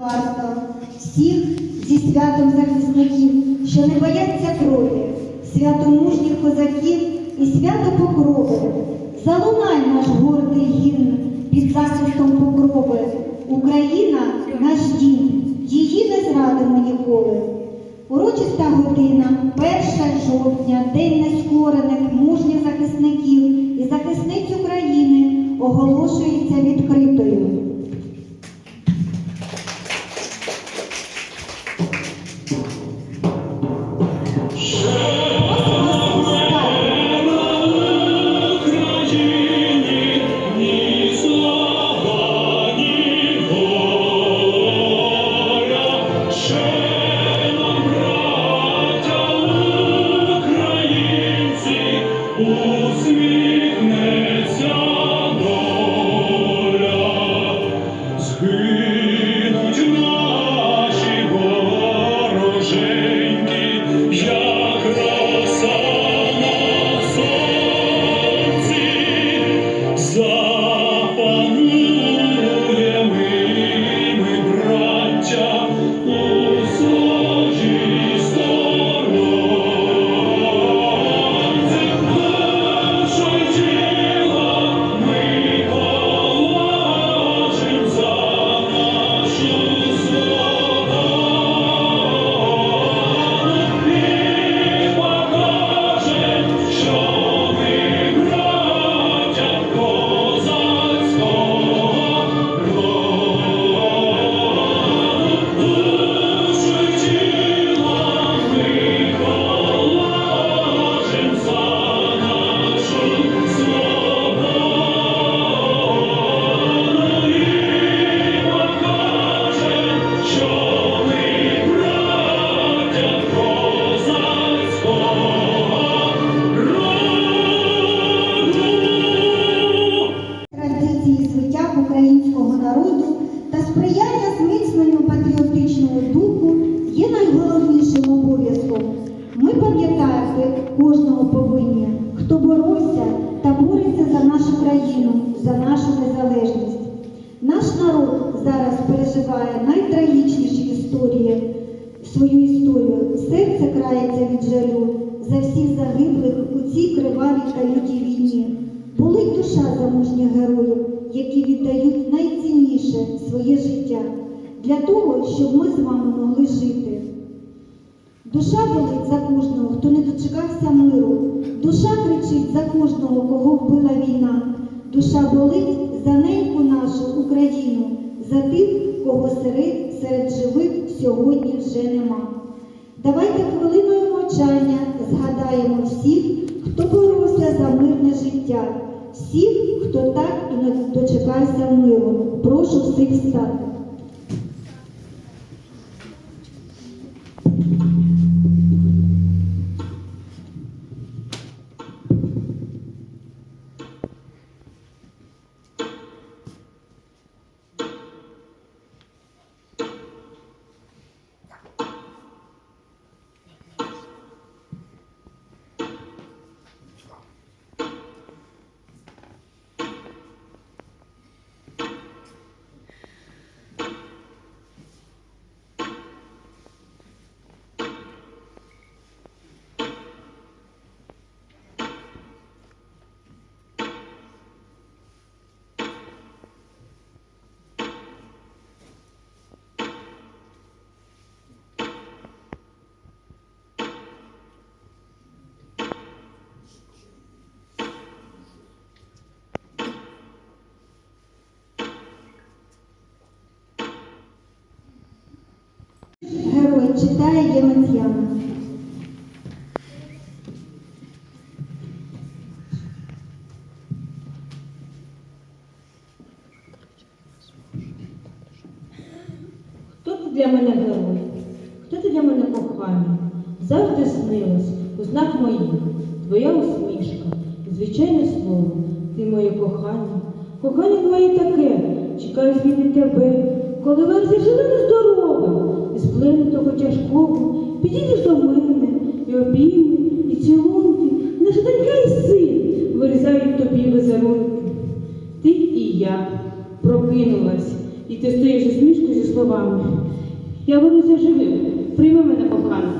Варто всіх зі святом захисників, що не бояться крові, свято мужніх козаків і свято покрови. Залунай наш гордий гімн під захистом покрови. Україна наш дім, її не зрадимо ніколи. Урочиста година, 1 жовтня, День нескорених мужніх захисників і захисниць України оголошується відкритою. Наш народ зараз переживає найтрагічніші історії, свою історію. Серце крається від жалю за всіх загиблих у цій кривавій та лютій війні. Болить душа за мужніх героїв, які віддають найцінніше своє життя для того, щоб ми з вами могли жити. Душа болить за кожного, хто не дочекався миру. Душа кричить за кожного, кого вбила війна. Душа болить за неньку нашу Україну, за тих, кого серед, серед живих сьогодні вже нема. Давайте хвилиною мовчання згадаємо всіх, хто боровся за мирне життя, всіх, хто так і не дочекався миру. Прошу всіх встати. Герой читає Яна. прокинулась, і ти стоїш усмішкою зі словами. Я вернуся живим, прийми мене кохана.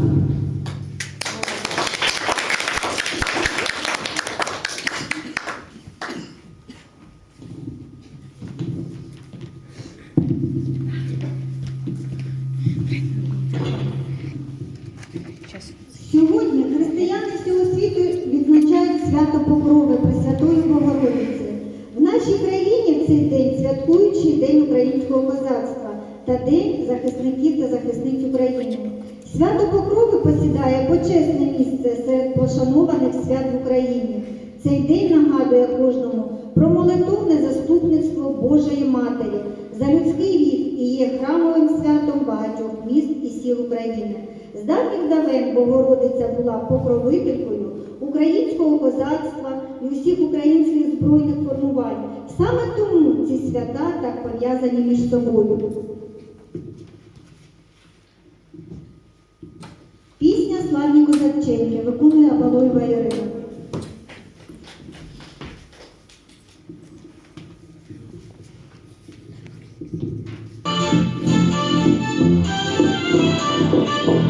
Божої Матері, за людський вік і є храмовим святом багатьох міст і сіл України. З давніх давен Богородиця була покровителькою українського козацтва і усіх українських збройних формувань. Саме тому ці свята так пов'язані між собою. Пісня славні козаченки виконує Абалоєва Ірина. Música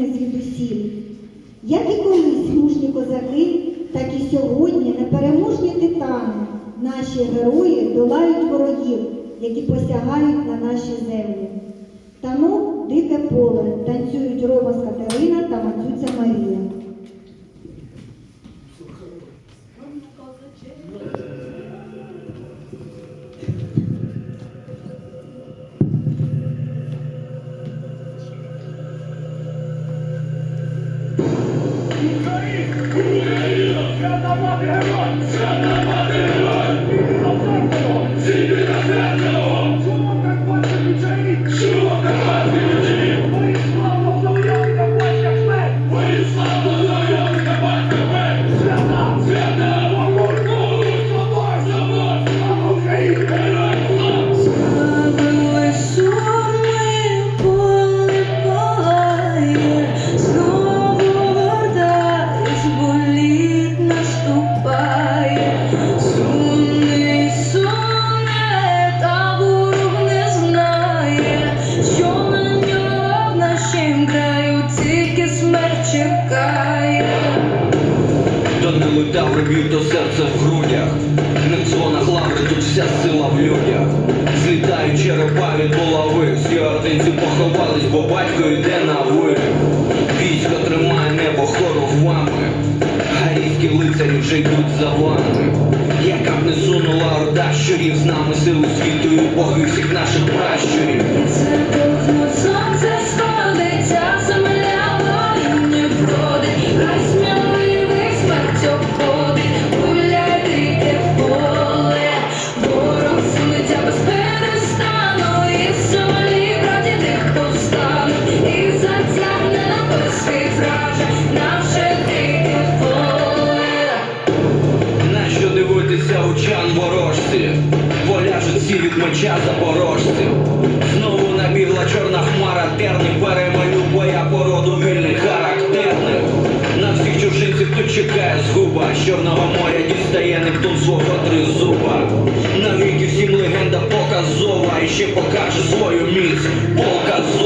України звідусіль. Як і колись мужні козаки, так і сьогодні непереможні титани, наші герої долають ворогів, які посягають на наші землі. Тану дике поле танцюють Рома з Катерина та Мацюця Марія. пращурів, з нами силу світу, боги всіх наших пращурів. життя запорожців. Знову набігла чорна хмара терних перемалю боя породу мильних характерних. На всіх чужинців тут чекає згуба, з Чорного моря дістає Нептун свого тризуба. На віки всім легенда показова і ще покаже свою міць показова.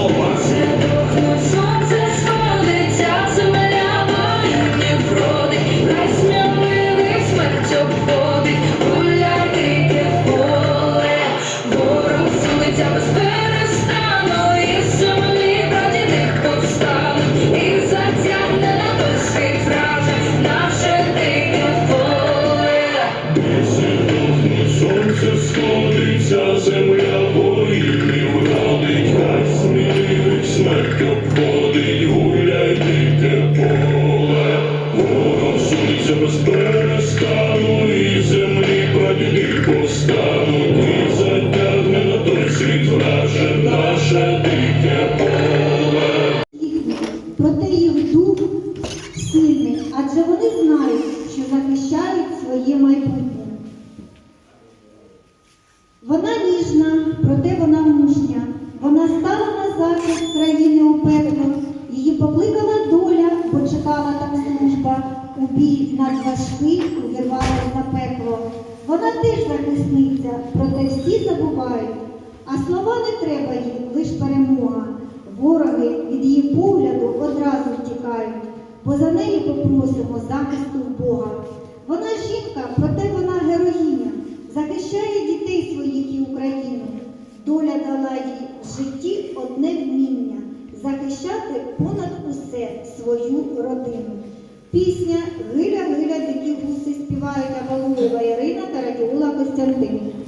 Гайка Павлова Ірина та Радіула Костянтин.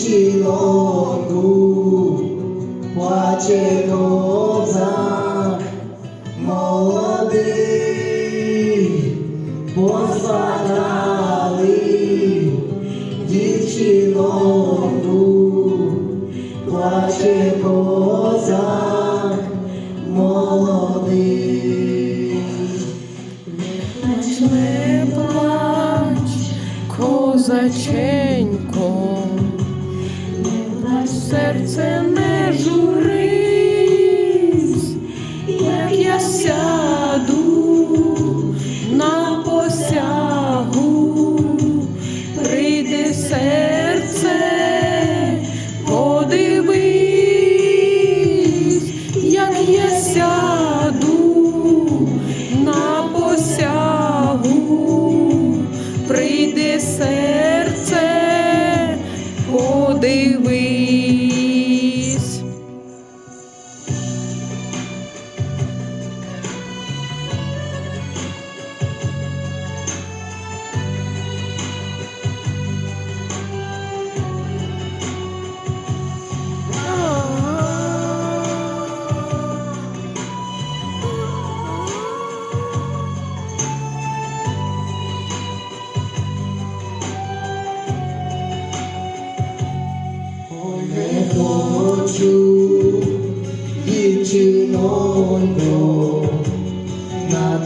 Чілоку плаче козак. Молодий, посадали дівчиноту, плаче козак. Молодий, не плач, козаче. serce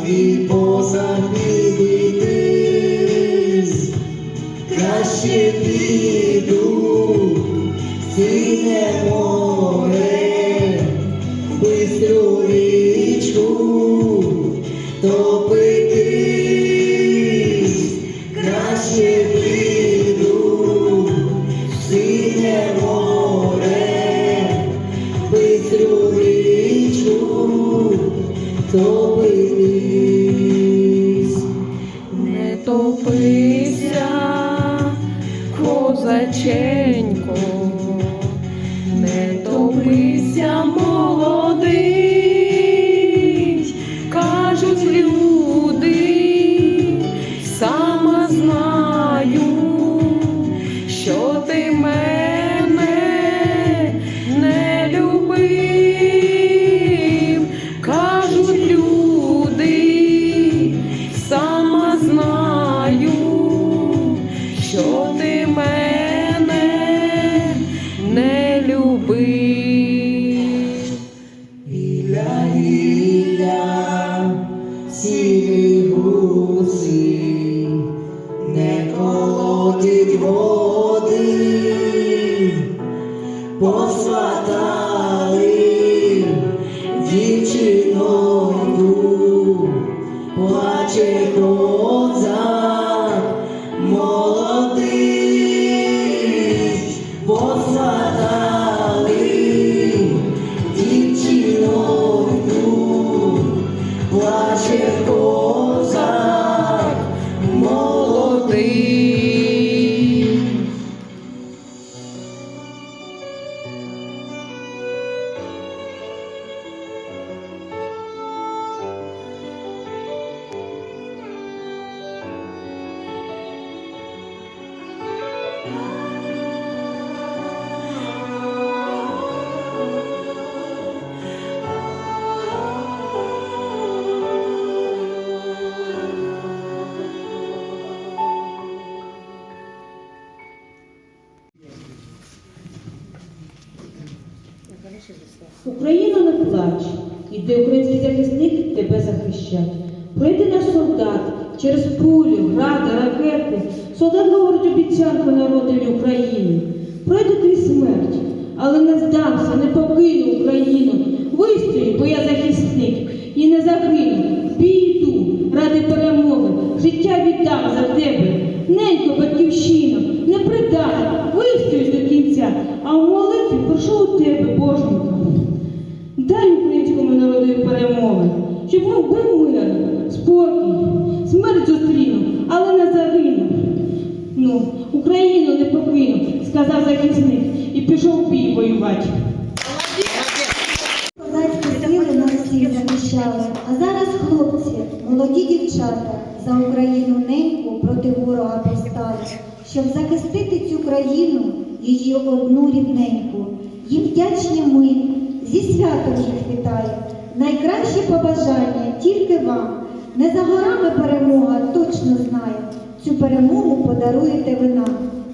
твій посад підійтись, краще піду, ти не Allah. Плач, іде український захисник тебе захищать. Пройде наш солдат через пулю, гради, ракети. Солдат говорить обіцянку народові України. Пройду крізь смерть, але не здамся, не покину Україну. Вистою, бо я захисник, і не загину. Піду ради перемоги, життя віддам за тебе. Ненько, батьківщино, не предам, вистою до кінця, а в молитві прошу у тебе. Дай українському народові перемоги, щоб ми був мир, спокій, смерть зустріну, але не загину. Ну, Україну не покину, сказав захисник, і пішов бій воювати. Козацькі сили на всіх захищали, а зараз хлопці, молоді дівчата за Україну неньку проти ворога постали, щоб захистити цю країну, її одну рідненьку. Їм вдячні ми, зі святом їх вітаю. Найкраще побажання тільки вам. Не за горами перемога, точно знаю. Цю перемогу подаруєте ви нам.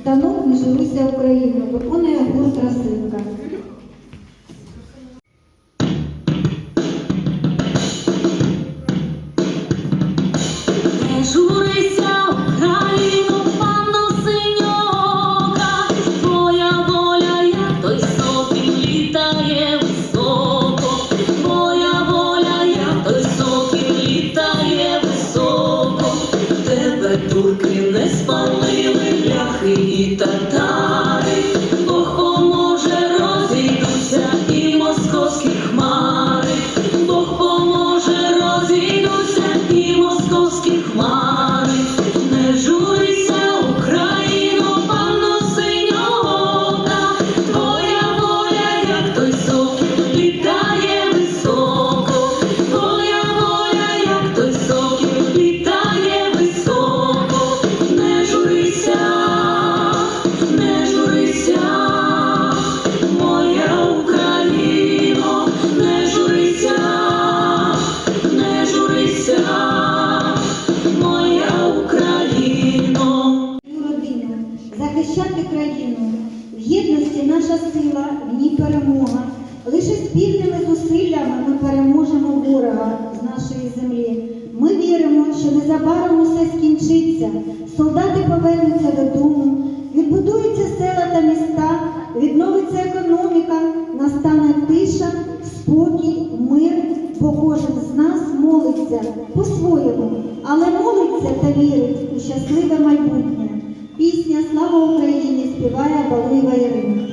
Танок не журуся Україну, виконує гурт Росинка. Então, наша сила, в ній перемога. Лише спільними зусиллями ми переможемо ворога з нашої землі. Ми віримо, що незабаром усе скінчиться. Солдати повернуться додому, відбудуються села та міста, відновиться економіка, настане тиша, спокій, мир, бо кожен з нас молиться по-своєму, але молиться та вірить у щасливе майбутнє. Пісня Слава Україні співає Балива Ірина.